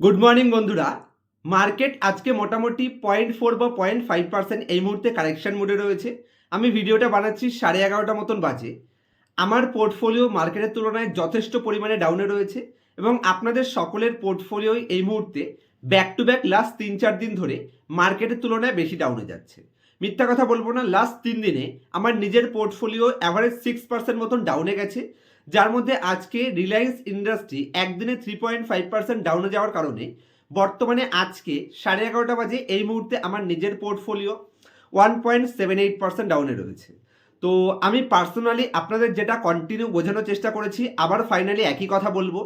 Good morning বন্ধুরা। Market আজকে মোটামুটি পয়েন্ট ফোর বা পয়েন্ট ফাইভ পার্সেন্ট এই মুহূর্তে কারেকশন মোডে রয়েছে। আমি ভিডিওটা বানাচ্ছি সাড়ে এগারোটা মতন বাজে। আমার পোর্টফোলিও মার্কেটের তুলনায় যথেষ্ট পরিমাণে ডাউনে রয়েছে এবং আপনাদের সকলের পোর্টফোলিও এই মুহূর্তে ব্যাক টু ব্যাক লাস্ট তিন চার দিন ধরে মার্কেটের তুলনায় বেশি ডাউনে যাচ্ছে। মিথ্যা কথা বলব না লাস্ট তিন দিনে আমার নিজের পোর্টফোলিও অ্যাভারেজ সিক্স পার্সেন্ট মতন ডাউনে গেছে। যার মধ্যে আজকে রিলায়েন্স ইন্ডাস্ট্রি একদিনে থ্রি পয়েন্ট ফাইভ পার্সেন্ট ডাউনে যাওয়ার কারণে বর্তমানে আজকে সাড়ে এগারোটা বাজে এই মুহূর্তে আমার নিজের portfolio one point seven eight percent ডাউনে রয়েছে। তো আমি পার্সোনালি আপনাদের যেটা কন্টিনিউ বোঝানোর চেষ্টা করেছি, আবার ফাইনালি একই কথা বলব।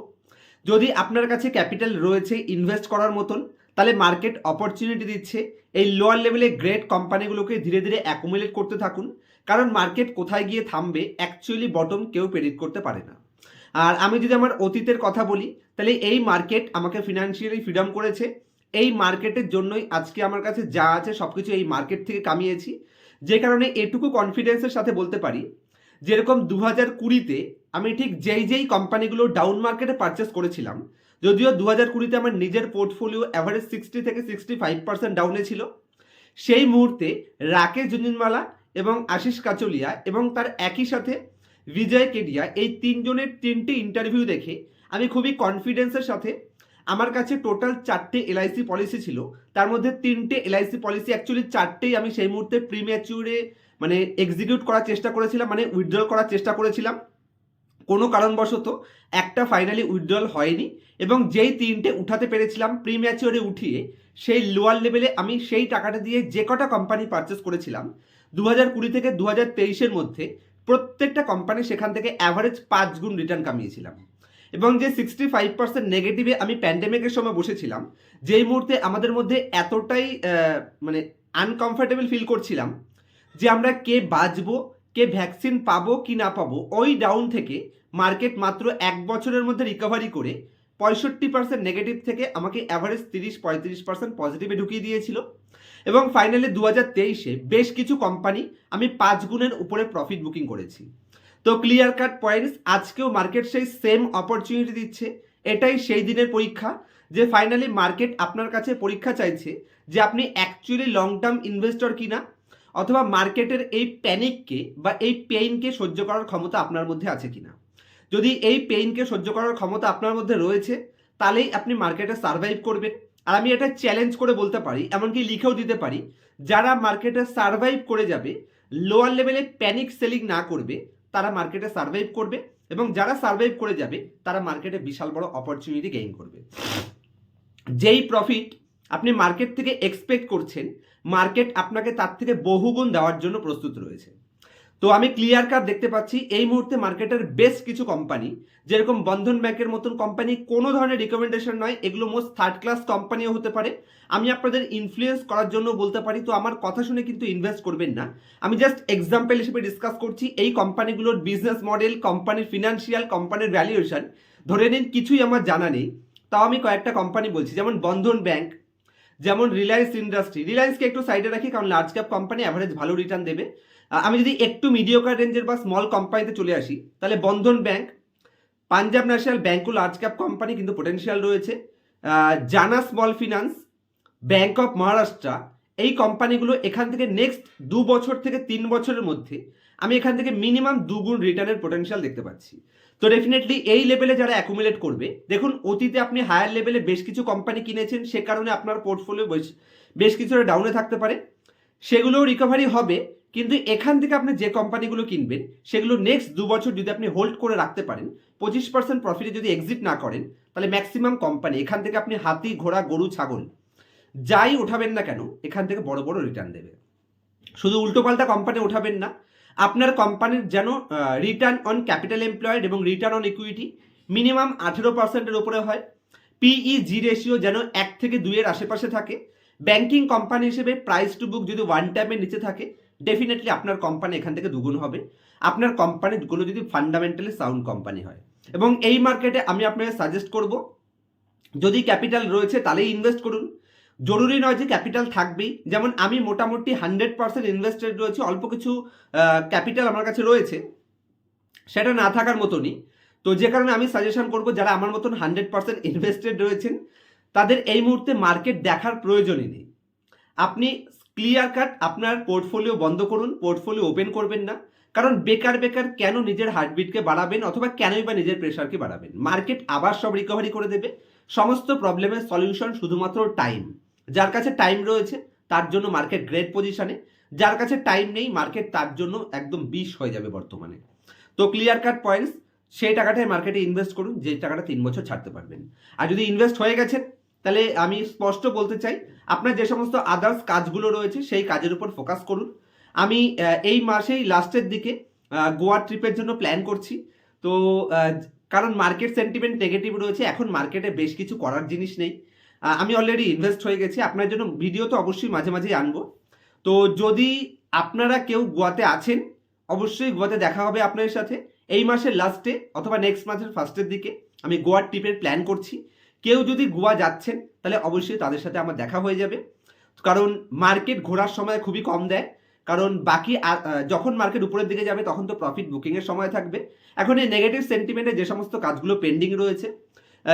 যদি আপনার কাছে ক্যাপিটাল রয়েছে ইনভেস্ট করার মতন তাহলে মার্কেট অপরচুনিটি দিচ্ছে। এই লোয়ার লেভেলে গ্রেট কোম্পানিগুলোকে ধীরে ধীরে অ্যাকুমুলেট করতে থাকুন। কারণ মার্কেট কোথায় গিয়ে থামবে অ্যাকচুয়ালি বটম কেউ প্রেডিক্ট করতে পারে না। আর আমি যদি আমার অতীতের কথা বলি, তাহলে এই মার্কেট আমাকে ফিনান্সিয়ালি ফ্রিডম করেছে। এই মার্কেটের জন্যই আজকে আমার কাছে যা আছে সব কিছু এই মার্কেট থেকে কামিয়েছি। যে কারণে এটুকু কনফিডেন্সের সাথে বলতে পারি, যেরকম দু হাজার কুড়িতে আমি ঠিক যেই যেই কোম্পানিগুলো ডাউন মার্কেটে পারচেস করেছিলাম যদিও দু হাজার কুড়িতে আমার নিজের পোর্টফোলিও অ্যাভারেজ সিক্সটি থেকে সিক্সটি ফাইভ পার্সেন্ট ডাউনে ছিল। সেই মুহূর্তে রাকেশ জুনিনওয়ালা এবং আশিস কাচলিয়া এবং তার একই সাথে বিজয় কেডিয়া এই তিনজনের তিনটে ইন্টারভিউ দেখে আমি খুবই কনফিডেন্সের সাথে আমার কাছে টোটাল চারটে এলআইসি পলিসি ছিল। তার মধ্যে তিনটে এলআইসি পলিসি অ্যাকচুয়ালি চারটেই আমি সেই মুহূর্তে প্রিমিয়াচুরে মানে এক্সিকিউট করার চেষ্টা করেছিলাম মানে উইথড্রল করার চেষ্টা করেছিলাম। কোনো কারণবশত একটা ফাইনালি উইথড্রল হয়নি এবং যেই তিনটে উঠাতে পেরেছিলাম প্রিম্যাচিওরে উঠিয়ে, সেই লোয়ার লেভেলে আমি সেই টাকাটা দিয়ে যে কটা কোম্পানি পারচেস করেছিলাম দু হাজার কুড়ি থেকে দু হাজার তেইশের মধ্যে প্রত্যেকটা কোম্পানি সেখান থেকে অ্যাভারেজ পাঁচ গুণ রিটার্ন কামিয়েছিলাম। এবং যে সিক্সটি ফাইভ পার্সেন্ট নেগেটিভে আমি প্যান্ডেমিকের সময় বসেছিলাম, যেই মুহূর্তে আমাদের মধ্যে এতটাই মানে আনকমফর্টেবল ফিল করছিলাম যে আমরা কে বাঁচবো কে ভ্যাকসিন পাবো কি না পাবো, ওই ডাউন থেকে মার্কেট মাত্র এক বছরের মধ্যে রিকভারি করে পঁয়ষট্টি পার্সেন্ট নেগেটিভ থেকে আমাকে অ্যাভারেজ তিরিশ পঁয়ত্রিশ পার্সেন্ট পজিটিভে ঢুকিয়ে দিয়েছিল। এবং ফাইনালি দু হাজার তেইশে বেশ কিছু কোম্পানি আমি পাঁচ গুণের উপরে প্রফিট বুকিং করেছি। তো ক্লিয়ার কাট পয়েন্টস আজকেও মার্কেট সেই সেম অপরচুনিটি দিচ্ছে, এটাই সেই দিনের পরীক্ষা যে ফাইনালি মার্কেট আপনার কাছে পরীক্ষা চাইছে যে আপনি অ্যাকচুয়ালি লং টার্ম ইনভেস্টর কিনা। অথবা মার্কেটের এই প্যানিককে বা এই পেইনকে সহ্য করার ক্ষমতা আপনার মধ্যে আছে কিনা? যদি এই পেইনকে সহ্য করার ক্ষমতা আপনার মধ্যে রয়েছে, তাহলেই আপনি মার্কেটে সার্ভাইভ করবেন। আর আমি এটা চ্যালেঞ্জ করে বলতে পারি, এমনকি লিখেও দিতে পারি, যারা মার্কেটে সার্ভাইভ করে যাবে, লোয়ার লেভেলে প্যানিক সেলিং না করবে, তারা মার্কেটে সার্ভাইভ করবে এবং যারা সার্ভাইভ করে যাবে, তারা মার্কেটে বিশাল বড় অপরচুনিটি গেইন করবে। যেই প্রফিট আপনি মার্কেট থেকে এক্সপেক্ট করছেন মার্কেট আপনাকে তার থেকে বহুগুণ দেওয়ার জন্য প্রস্তুত রয়েছে। তো আমি ক্লিয়ার কাট দেখতে পাচ্ছি, এই মুহূর্তে মার্কেটের বেশ কিছু কোম্পানি যেরকম বন্ধন ব্যাংকের মতন কোম্পানি কোনো ধরনের রিকমেন্ডেশন নয়, এগুলো মোস্ট থার্ড ক্লাস কোম্পানিও হতে পারে। আমি আপনাদের ইনফ্লুয়েন্স করার জন্য বলতে পারি, তো আমার কথা শুনে কিন্তু ইনভেস্ট করবেন না। আমি জাস্ট এক্সাম্পল হিসেবে ডিসকাস করছি, এই কোম্পানিগুলোর বিজনেস মডেল কোম্পানির ফিনান্সিয়াল কোম্পানির ভ্যালুয়েশন ধরে নিন, কিছুই আমার জানা নেই, তাও আমি কয়েকটা কোম্পানি বলছি, যেমন বন্ধন ব্যাংক যেমন রিলায়েন্স ইন্ডাস্ট্রি রিলায়েন্সকে একটু সাইডে রাখি, কারণ লার্জ ক্যাপ কোম্পানি অ্যাভারেজ ভালো রিটার্ন দেবে। আমি যদি একটু মিডিওকার রেঞ্জের বা স্মল কোম্পানিতে চলে আসি, তাহলে বন্ধন ব্যাংক পাঞ্জাব ন্যাশনাল ব্যাংকও লার্জ ক্যাপ কোম্পানি কিন্তু পোটেনশিয়াল রয়েছে। Jana small finance bank of Maharashtra এই কোম্পানিগুলো এখান থেকে নেক্সট দু বছর থেকে তিন বছরের মধ্যে আমি এখান থেকে মিনিমাম দুগুণ রিটার্নের পোটেনশিয়াল দেখতে পাচ্ছি। তো ডেফিনেটলি এই লেভেলে যারা অ্যাকুমুলেট করবে, দেখুন, অতীতে আপনি হায়ার লেভেলে বেশ কিছু কোম্পানি কিনেছেন, সে কারণে আপনার পোর্টফোলিও বেশ বেশ কিছুটা ডাউনে থাকতে পারে। সেগুলোও রিকভারি হবে, কিন্তু এখান থেকে আপনি যে কোম্পানিগুলো কিনবেন, সেগুলো নেক্সট দু বছর যদি আপনি হোল্ড করে রাখতে পারেন, পঁচিশ পার্সেন্ট প্রফিটে যদি এক্সিট না করেন, তাহলে ম্যাক্সিমাম কোম্পানি এখান থেকে আপনি হাতি, ঘোড়া, গরু, ছাগল, যাই উঠাবেন না কেন, এখান থেকে বড় বড় রিটার্ন দেবে। শুধু উল্টোপাল্টা কোম্পানি উঠাবেন না আপনার কোম্পানির যেন রিটার্ন অন ক্যাপিটাল এমপ্লয়েড এবং রিটার্ন অন ইকুইটি মিনিমাম আঠেরো পার্সেন্টের উপরে হয়। পিই জি রেশিও যেন এক থেকে দুইয়ের আশেপাশে থাকে। ব্যাংকিং কোম্পানি হিসেবে প্রাইস টু বুক যদি ওয়ান টাইমের নিচে থাকে ডেফিনেটলি আপনার কোম্পানি এখান থেকে দুগুণ হবে। আপনার কোম্পানিগুলো যদি ফান্ডামেন্টালি সাউন্ড কোম্পানি হয়। এবং এই মার্কেটে আমি আপনাকে সাজেস্ট করব, যদি ক্যাপিটাল রয়েছে তাহলেই ইনভেস্ট করুন। জরুরি নয় যে ক্যাপিটাল থাকবেই। যেমন আমি মোটামুটি হান্ড্রেড পার্সেন্ট ইনভেস্টেড রয়েছে, অল্প কিছু ক্যাপিটাল আমার কাছে রয়েছে। সেটা না থাকার মতনই। তো যে কারণে আমি সাজেশন করব, যারা আমার মতন হান্ড্রেড পার্সেন্ট ইনভেস্টেড রয়েছেন, তাদের এই মুহূর্তে মার্কেট দেখার প্রয়োজনই নেই। আপনি ক্লিয়ার কাট আপনার পোর্টফোলিও বন্ধ করুন, পোর্টফোলিও ওপেন করবেন না। কারণ বেকার বেকার কেন নিজের হার্টবিটকে বাড়াবেন অথবা কেনই বা নিজের প্রেশারকে বাড়াবেন? মার্কেট আবার সব রিকভারি করে দেবে। সমস্ত প্রবলেমের সলিউশন শুধুমাত্র টাইম যার কাছে টাইম রয়েছে, তার জন্য মার্কেট গ্রেট পজিশনে যার কাছে টাইম নেই মার্কেট তার জন্য একদম বিষ হয়ে যাবে বর্তমানে। তো ক্লিয়ার কাট পয়েন্টস সেই টাকাটাই মার্কেটে ইনভেস্ট করুন, যে টাকাটা তিন বছর ছাড়তে পারবেন। আর যদি ইনভেস্ট হয়ে গেছেন, তাহলে আমি স্পষ্ট বলতে চাই, আপনার যে সমস্ত আদার্স কাজগুলো রয়েছে, সেই কাজের উপর ফোকাস করুন। আমি এই মাসেই লাস্টের দিকে গোয়া ট্রিপের জন্য প্ল্যান করছি। তো কারণ মার্কেট সেন্টিমেন্ট নেগেটিভ রয়েছে, এখন মার্কেটে বেশ কিছু করার জিনিস নেই। আমি অলরেডি ইনভেস্ট হয়ে গেছি। আপনার জন্য ভিডিও তো অবশ্যই মাঝে মাঝেই আনব। তো যদি আপনারা কেউ গোয়াতে আছেন, অবশ্যই গোয়াতে দেখা হবে আপনাদের সাথে। এই মাসের লাস্টে অথবা নেক্সট মাসের ফার্স্টের দিকে আমি গোয়ার ট্রিপের প্ল্যান করছি। কেউ যদি গোয়া যাচ্ছেন, তাহলে অবশ্যই তাদের সাথে আমার দেখা হয়ে যাবে। কারণ মার্কেট ঘোরার সময় খুবই কম দেয়। কারণ বাকি যখন মার্কেট উপরের দিকে যাবে, তখন তো প্রফিট বুকিংয়ের সময় থাকবে। এখন এই নেগেটিভ সেন্টিমেন্টে যে সমস্ত কাজগুলো পেন্ডিং রয়েছে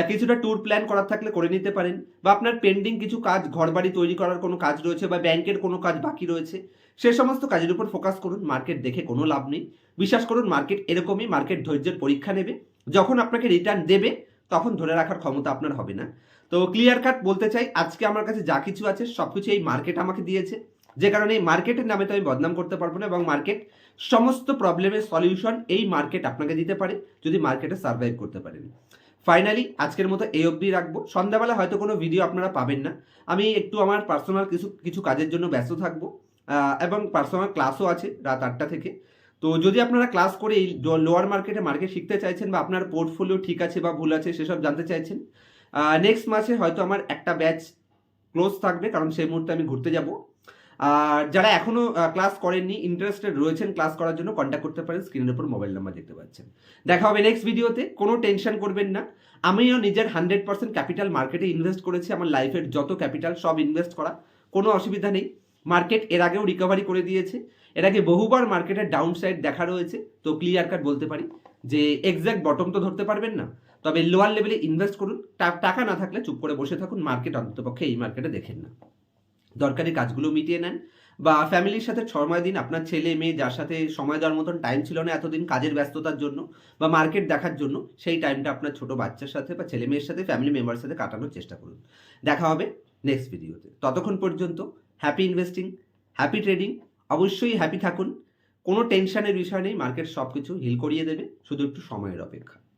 কিছুটা ট্যুর প্ল্যান করার থাকলে করে নিতে পারেন বা আপনার পেন্ডিং কিছু কাজ, ঘরবাড়ি তৈরি করার কোনো কাজ রয়েছে বা ব্যাংকের কোনো কাজ বাকি রয়েছে, সে সমস্ত কাজের উপর ফোকাস করুন মার্কেট দেখে কোনো লাভ নেই। বিশ্বাস করুন মার্কেট এরকমই মার্কেট ধৈর্যের পরীক্ষা নেবে। যখন আপনাকে রিটার্ন দেবে, তখন ধরে রাখার ক্ষমতা আপনার হবে না। তো ক্লিয়ার কাট বলতে চাই, আজকে আমার কাছে যা কিছু আছে সব কিছু এই মার্কেট আমাকে দিয়েছে। যে কারণে এই মার্কেটের নামে তো আমি বদনাম করতে পারব না এবং মার্কেট সমস্ত প্রবলেমের সলিউশন এই মার্কেট আপনাকে দিতে পারে, যদি মার্কেটে সার্ভাইভ করতে পারেন। ফাইনালি আজকের মতো এই অবধি রাখব। সন্ধ্যাবেলা হয়তো কোনো ভিডিও আপনারা পাবেন না। আমি একটু আমার পার্সোনাল কিছু কিছু কাজের জন্য ব্যস্ত থাকব। এবং পার্সোনাল ক্লাসও আছে রাত আটটা থেকে। তো যদি আপনারা ক্লাস করে এই লোয়ার মার্কেটে মার্কেট শিখতে চাইছেন বা আপনার পোর্টফোলিও ঠিক আছে বা ভুল আছে সেসব জানতে চাইছেন নেক্সট মাসে হয়তো আমার একটা ব্যাচ ক্লোজ থাকবে, কারণ সেই মুহূর্তে আমি ঘুরতে যাব। আর যারা এখনও ক্লাস করেননি ইন্টারেস্টেড রয়েছেন ক্লাস করার জন্য কন্ট্যাক্ট করতে পারেন স্ক্রিনের উপর মোবাইল নাম্বার দেখতে পাচ্ছেন। দেখা হবে নেক্সট ভিডিওতে কোনো টেনশন করবেন না। আমিও নিজের হান্ড্রেড পার্সেন্ট ক্যাপিটাল মার্কেটে ইনভেস্ট করেছি, আমার লাইফের যত ক্যাপিটাল সব ইনভেস্ট করা, কোনো অসুবিধা নেই। মার্কেট এর আগেও রিকভারি করে দিয়েছে। এর আগে বহুবার মার্কেটের ডাউন সাইড দেখা রয়েছে, তো ক্লিয়ার কাট বলতে পারি যে এক্স্যাক্ট বটম তো ধরতে পারবেন না। তবে লোয়ার লেভেলে ইনভেস্ট করুন। টাকা না থাকলে চুপ করে বসে থাকুন মার্কেট অন্ততপক্ষে এই মার্কেটে দেখেন না। দরকারি কাজগুলো মিটিয়ে নেন বা ফ্যামিলির সাথে সময় দিন। আপনার ছেলে, মেয়ে যার সাথে সময় দেওয়ার মতন টাইম ছিল না এতদিন কাজের ব্যস্ততার জন্য বা মার্কেট দেখার জন্য, সেই টাইমটা আপনার ছোট বাচ্চার সাথে বা ছেলে মেয়ের সাথে ফ্যামিলি মেম্বারের সাথে কাটানোর চেষ্টা করুন। দেখা হবে নেক্সট ভিডিওতে ততক্ষণ পর্যন্ত হ্যাপি ইনভেস্টিং হ্যাপি ট্রেডিং অবশ্যই হ্যাপি থাকুন। কোনো টেনশনের বিষয় নেই। মার্কেট সব কিছু হিল করিয়ে দেবে। শুধু একটু সময়ের অপেক্ষা।